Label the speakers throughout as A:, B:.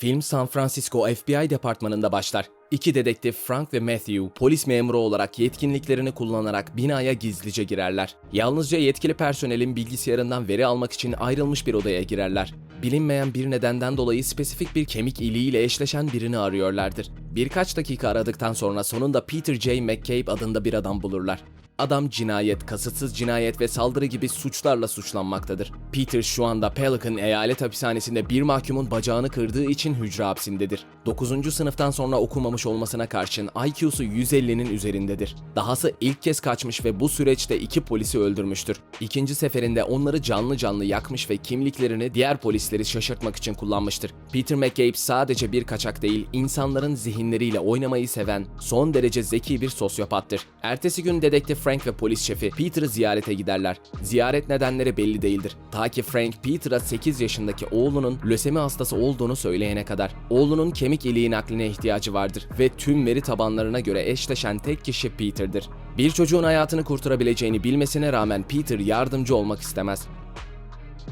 A: Film San Francisco FBI departmanında başlar. İki dedektif Frank ve Matthew polis memuru olarak yetkinliklerini kullanarak binaya gizlice girerler. Yalnızca yetkili personelin bilgisayarından veri almak için ayrılmış bir odaya girerler. Bilinmeyen bir nedenden dolayı spesifik bir kemik iliğiyle eşleşen birini arıyorlardır. Birkaç dakika aradıktan sonra sonunda Peter J. McCabe adında bir adam bulurlar. Adam cinayet, kasıtsız cinayet ve saldırı gibi suçlarla suçlanmaktadır. Peter şu anda Pelican eyalet hapishanesinde bir mahkumun bacağını kırdığı için hücre hapsindedir. 9. sınıftan sonra okumamış olmasına karşın IQ'su 150'nin üzerindedir. Dahası ilk kez kaçmış ve bu süreçte iki polisi öldürmüştür. İkinci seferinde onları canlı canlı yakmış ve kimliklerini diğer polisleri şaşırtmak için kullanmıştır. Peter McCabe sadece bir kaçak değil, insanların zihinleriyle oynamayı seven, son derece zeki bir sosyopattır. Ertesi gün dedektif Frank ve polis şefi Peter'ı ziyarete giderler. Ziyaret nedenleri belli değildir. Ta ki Frank Peter'a 8 yaşındaki oğlunun lösemi hastası olduğunu söyleyene kadar. Oğlunun kemik iliği nakline ihtiyacı vardır ve tüm veri tabanlarına göre eşleşen tek kişi Peter'dır. Bir çocuğun hayatını kurtarabileceğini bilmesine rağmen Peter yardımcı olmak istemez.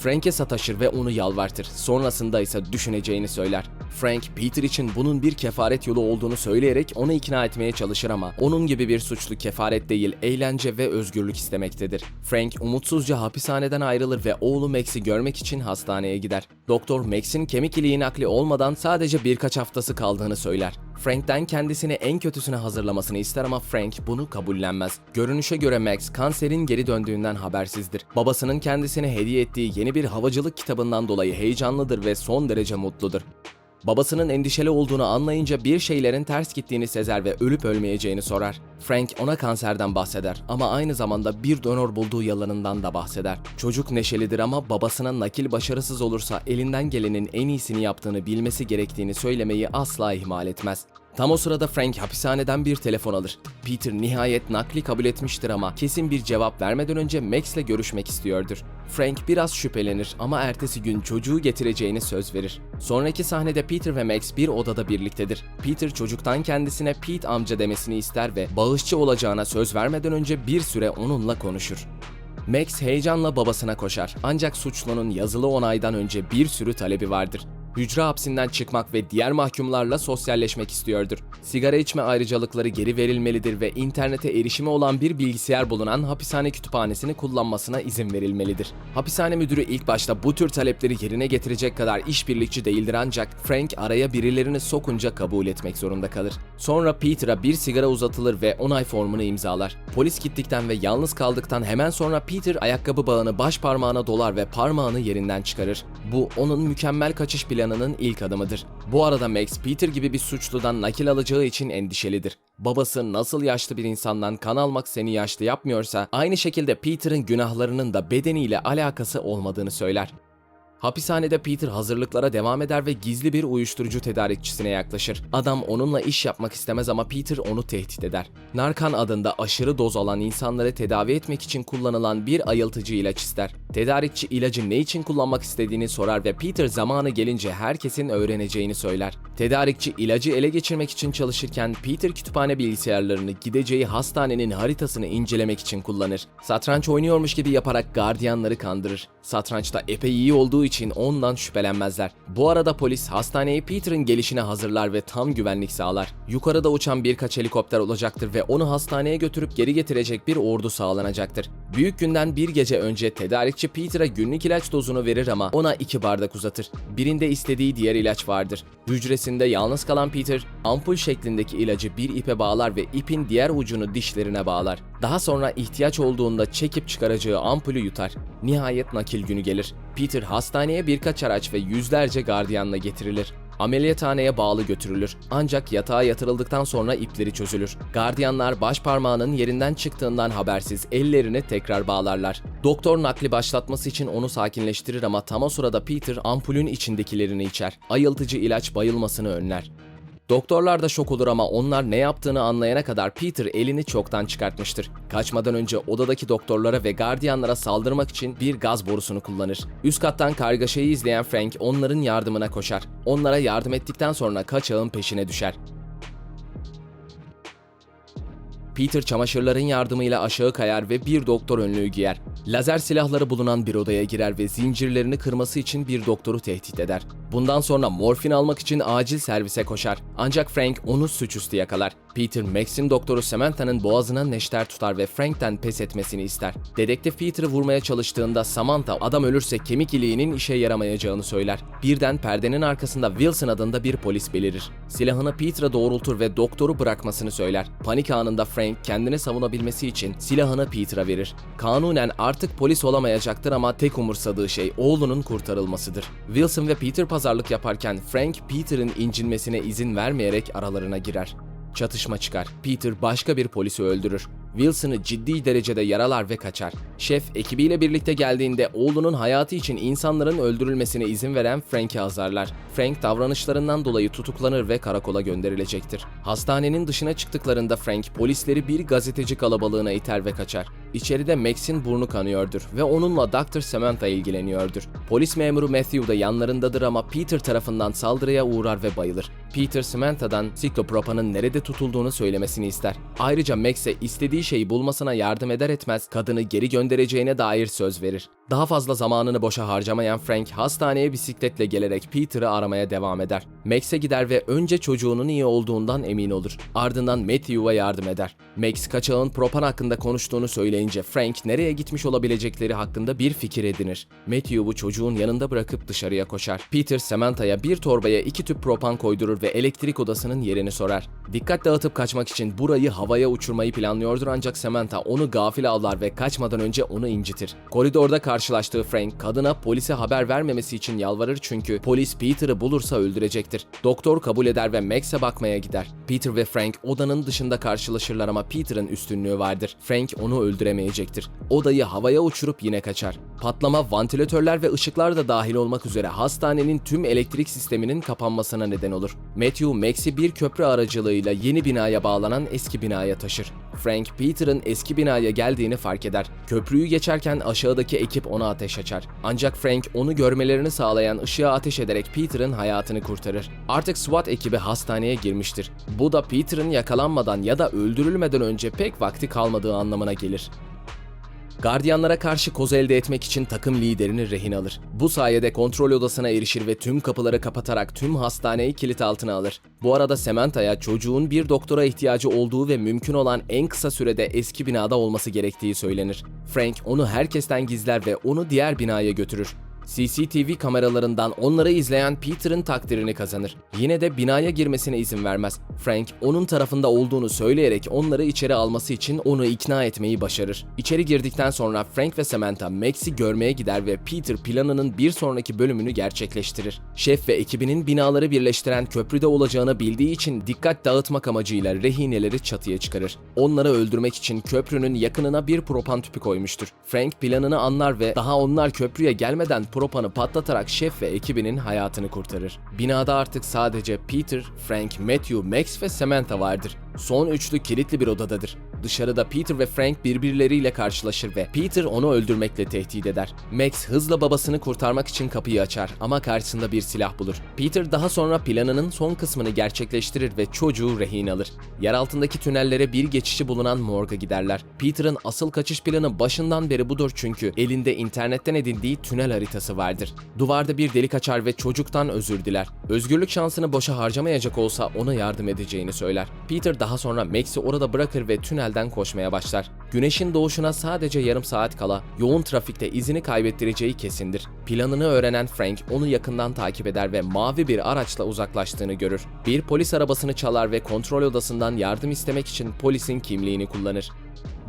A: Frank'e sataşır ve onu yalvartır. Sonrasında ise düşüneceğini söyler. Frank, Peter için bunun bir kefaret yolu olduğunu söyleyerek onu ikna etmeye çalışır ama onun gibi bir suçlu kefaret değil, eğlence ve özgürlük istemektedir. Frank umutsuzca hapishaneden ayrılır ve oğlu Max'i görmek için hastaneye gider. Doktor Max'in kemik iliği nakli olmadan sadece birkaç haftası kaldığını söyler. Frank'ten kendisini en kötüsüne hazırlamasını ister ama Frank bunu kabullenmez. Görünüşe göre Max kanserin geri döndüğünden habersizdir. Babasının kendisine hediye ettiği yeni bir havacılık kitabından dolayı heyecanlıdır ve son derece mutludur. Babasının endişeli olduğunu anlayınca bir şeylerin ters gittiğini sezer ve ölüp ölmeyeceğini sorar. Frank ona kanserden bahseder ama aynı zamanda bir donör bulduğu yalanından da bahseder. Çocuk neşelidir ama babasına nakil başarısız olursa elinden gelenin en iyisini yaptığını bilmesi gerektiğini söylemeyi asla ihmal etmez. Tam o sırada Frank hapishaneden bir telefon alır. Peter nihayet nakli kabul etmiştir ama kesin bir cevap vermeden önce Max'le görüşmek istiyordur. Frank biraz şüphelenir ama ertesi gün çocuğu getireceğini söz verir. Sonraki sahnede Peter ve Max bir odada birliktedir. Peter çocuktan kendisine Pete amca demesini ister ve bağışçı olacağına söz vermeden önce bir süre onunla konuşur. Max heyecanla babasına koşar ancak suçlunun yazılı onaydan önce bir sürü talebi vardır. Hücre hapsinden çıkmak ve diğer mahkumlarla sosyalleşmek istiyordur. Sigara içme ayrıcalıkları geri verilmelidir ve internete erişimi olan bir bilgisayar bulunan hapishane kütüphanesini kullanmasına izin verilmelidir. Hapishane müdürü ilk başta bu tür talepleri yerine getirecek kadar işbirlikçi değildir ancak Frank araya birilerini sokunca kabul etmek zorunda kalır. Sonra Peter'a bir sigara uzatılır ve onay formunu imzalar. Polis gittikten ve yalnız kaldıktan hemen sonra Peter ayakkabı bağını baş parmağına dolar ve parmağını yerinden çıkarır. Bu onun mükemmel kaçış planının ilk adımıdır. Bu arada Max Peter gibi bir suçludan nakil alacağı için endişelidir. Babası nasıl yaşlı bir insandan kan almak seni yaşlı yapmıyorsa aynı şekilde Peter'ın günahlarının da bedeniyle alakası olmadığını söyler. Hapishanede Peter hazırlıklara devam eder ve gizli bir uyuşturucu tedarikçisine yaklaşır. Adam onunla iş yapmak istemez ama Peter onu tehdit eder. Narkan adında aşırı doz alan insanları tedavi etmek için kullanılan bir ayıltıcı ilaç ister. Tedarikçi ilacı ne için kullanmak istediğini sorar ve Peter zamanı gelince herkesin öğreneceğini söyler. Tedarikçi ilacı ele geçirmek için çalışırken Peter kütüphane bilgisayarlarını gideceği hastanenin haritasını incelemek için kullanır. Satranç oynuyormuş gibi yaparak gardiyanları kandırır. Satrançta epey iyi olduğu için ondan şüphelenmezler. Bu arada polis hastaneyi Peter'ın gelişine hazırlar ve tam güvenlik sağlar. Yukarıda uçan birkaç helikopter olacaktır ve onu hastaneye götürüp geri getirecek bir ordu sağlanacaktır. Büyük günden bir gece önce tedarikçi Peter'a günlük ilaç dozunu verir ama ona iki bardak uzatır. Birinde istediği diğer ilaç vardır. Hücresinde yalnız kalan Peter, ampul şeklindeki ilacı bir ipe bağlar ve ipin diğer ucunu dişlerine bağlar. Daha sonra ihtiyaç olduğunda çekip çıkaracağı ampulü yutar. Nihayet nakil günü gelir. Peter hastaneye birkaç araç ve yüzlerce gardiyanla getirilir. Ameliyathaneye bağlı götürülür. Ancak yatağa yatırıldıktan sonra ipleri çözülür. Gardiyanlar baş parmağının yerinden çıktığından habersiz ellerini tekrar bağlarlar. Doktor nakli başlatması için onu sakinleştirir ama tam o sırada Peter ampulün içindekilerini içer. Ayıltıcı ilaç bayılmasını önler. Doktorlar da şok olur ama onlar ne yaptığını anlayana kadar Peter elini çoktan çıkartmıştır. Kaçmadan önce odadaki doktorlara ve gardiyanlara saldırmak için bir gaz borusunu kullanır. Üst kattan kargaşayı izleyen Frank onların yardımına koşar. Onlara yardım ettikten sonra kaçağın peşine düşer. Peter çamaşırların yardımıyla aşağı kayar ve bir doktor önlüğü giyer. Lazer silahları bulunan bir odaya girer ve zincirlerini kırması için bir doktoru tehdit eder. Bundan sonra morfin almak için acil servise koşar. Ancak Frank onu suçüstü yakalar. Peter, Max'in doktoru Samantha'nın boğazına neşter tutar ve Frank'ten pes etmesini ister. Dedektif Peter'ı vurmaya çalıştığında Samantha adam ölürse kemik iliğinin işe yaramayacağını söyler. Birden perdenin arkasında Wilson adında bir polis belirir. Silahını Peter'a doğrultur ve doktoru bırakmasını söyler. Panik anında Frank kendini savunabilmesi için silahını Peter'a verir. Kanunen artık polis olamayacaktır ama tek umursadığı şey oğlunun kurtarılmasıdır. Wilson ve Peter pazarlık yaparken Frank Peter'ın incinmesine izin vermeyerek aralarına girer. Çatışma çıkar. Peter başka bir polisi öldürür. Wilson'ı ciddi derecede yaralar ve kaçar. Şef ekibiyle birlikte geldiğinde oğlunun hayatı için insanların öldürülmesine izin veren Frank'i azarlar. Frank davranışlarından dolayı tutuklanır ve karakola gönderilecektir. Hastanenin dışına çıktıklarında Frank polisleri bir gazeteci kalabalığına iter ve kaçar. İçeride Max'in burnu kanıyordur ve onunla Dr. Samantha ilgileniyordur. Polis memuru Matthew da yanlarındadır ama Peter tarafından saldırıya uğrar ve bayılır. Peter Samantha'dan siklopropanın nerede tutulduğunu söylemesini ister. Ayrıca Max'e istediği şeyi bulmasına yardım eder etmez kadını geri göndereceğine dair söz verir. Daha fazla zamanını boşa harcamayan Frank hastaneye bisikletle gelerek Peter'ı aramaya devam eder. Max'e gider ve önce çocuğunun iyi olduğundan emin olur. Ardından Matthew'a yardım eder. Max kaçağın propan hakkında konuştuğunu söyleyince Frank nereye gitmiş olabilecekleri hakkında bir fikir edinir. Matthew'u çocuğun yanında bırakıp dışarıya koşar. Peter Samantha'ya bir torbaya iki tüp propan koydurur ve elektrik odasının yerini sorar. Dikkat dağıtıp kaçmak için burayı havaya uçurmayı planlıyordur ancak Samantha onu gafil avlar ve kaçmadan önce onu incitir. Koridorda karşılaştığı Frank kadına polise haber vermemesi için yalvarır çünkü polis Peter'ı bulursa öldürecektir. Doktor kabul eder ve Max'e bakmaya gider. Peter ve Frank odanın dışında karşılaşırlar ama Peter'ın üstünlüğü vardır. Frank onu öldüremeyecektir. Odayı havaya uçurup yine kaçar. Patlama vantilatörler ve ışıklar da dahil olmak üzere hastanenin tüm elektrik sisteminin kapanmasına neden olur. Matthew, Max'i bir köprü aracılığıyla yeni binaya bağlanan eski binaya taşır. Frank, Peter'ın eski binaya geldiğini fark eder. Köprüyü geçerken aşağıdaki ekip ona ateş açar. Ancak Frank onu görmelerini sağlayan ışığa ateş ederek Peter'ın hayatını kurtarır. Artık SWAT ekibi hastaneye girmiştir. Bu da Peter'ın yakalanmadan ya da öldürülmeden önce pek vakti kalmadığı anlamına gelir. Gardiyanlara karşı koz elde etmek için takım liderini rehin alır. Bu sayede kontrol odasına erişir ve tüm kapıları kapatarak tüm hastaneyi kilit altına alır. Bu arada Samantha'ya çocuğun bir doktora ihtiyacı olduğu ve mümkün olan en kısa sürede eski binada olması gerektiği söylenir. Frank onu herkesten gizler ve onu diğer binaya götürür. CCTV kameralarından onları izleyen Peter'ın takdirini kazanır. Yine de binaya girmesine izin vermez. Frank onun tarafında olduğunu söyleyerek onları içeri alması için onu ikna etmeyi başarır. İçeri girdikten sonra Frank ve Samantha Max'i görmeye gider ve Peter planının bir sonraki bölümünü gerçekleştirir. Şef ve ekibinin binaları birleştiren köprüde olacağını bildiği için dikkat dağıtmak amacıyla rehineleri çatıya çıkarır. Onları öldürmek için köprünün yakınına bir propan tüpü koymuştur. Frank planını anlar ve daha onlar köprüye gelmeden propanı patlatarak şef ve ekibinin hayatını kurtarır. Binada artık sadece Peter, Frank, Matthew, Max ve Samantha vardır. Son üçlü kilitli bir odadadır. Dışarıda Peter ve Frank birbirleriyle karşılaşır ve Peter onu öldürmekle tehdit eder. Max hızla babasını kurtarmak için kapıyı açar ama karşısında bir silah bulur. Peter daha sonra planının son kısmını gerçekleştirir ve çocuğu rehin alır. Yer altındaki tünellere bir geçişi bulunan morga giderler. Peter'ın asıl kaçış planı başından beri budur çünkü elinde internetten edindiği tünel haritası vardır. Duvarda bir delik açar ve çocuktan özür diler. Özgürlük şansını boşa harcamayacak olsa ona yardım edeceğini söyler. Peter daha sonra Max'i orada bırakır ve tünelden koşmaya başlar. Güneşin doğuşuna sadece yarım saat kala yoğun trafikte izini kaybettireceği kesindir. Planını öğrenen Frank onu yakından takip eder ve mavi bir araçla uzaklaştığını görür. Bir polis arabasını çalar ve kontrol odasından yardım istemek için polisin kimliğini kullanır.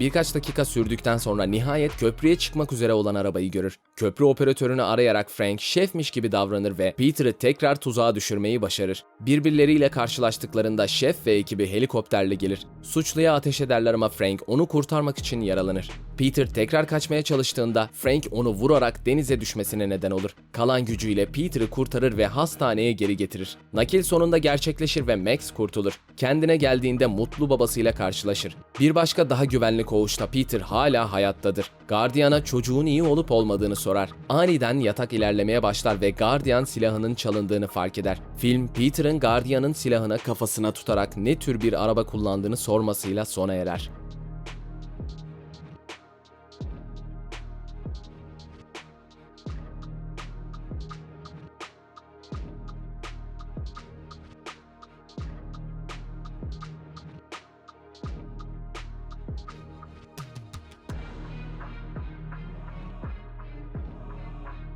A: Birkaç dakika sürdükten sonra nihayet köprüye çıkmak üzere olan arabayı görür. Köprü operatörünü arayarak Frank şefmiş gibi davranır ve Peter'ı tekrar tuzağa düşürmeyi başarır. Birbirleriyle karşılaştıklarında şef ve ekibi helikopterle gelir. Suçluya ateş ederler ama Frank onu kurtarmak için yaralanır. Peter tekrar kaçmaya çalıştığında Frank onu vurarak denize düşmesine neden olur. Kalan gücüyle Peter'ı kurtarır ve hastaneye geri getirir. Nakil sonunda gerçekleşir ve Max kurtulur. Kendine geldiğinde mutlu babasıyla karşılaşır. Bir başka daha güvenli koğuşta Peter hala hayattadır. Gardiyan'a çocuğun iyi olup olmadığını sorar. Aniden yatak ilerlemeye başlar ve Guardian silahının çalındığını fark eder. Film Peter'ın Guardian'ın silahına kafasına tutarak ne tür bir araba kullandığını sormasıyla sona erer.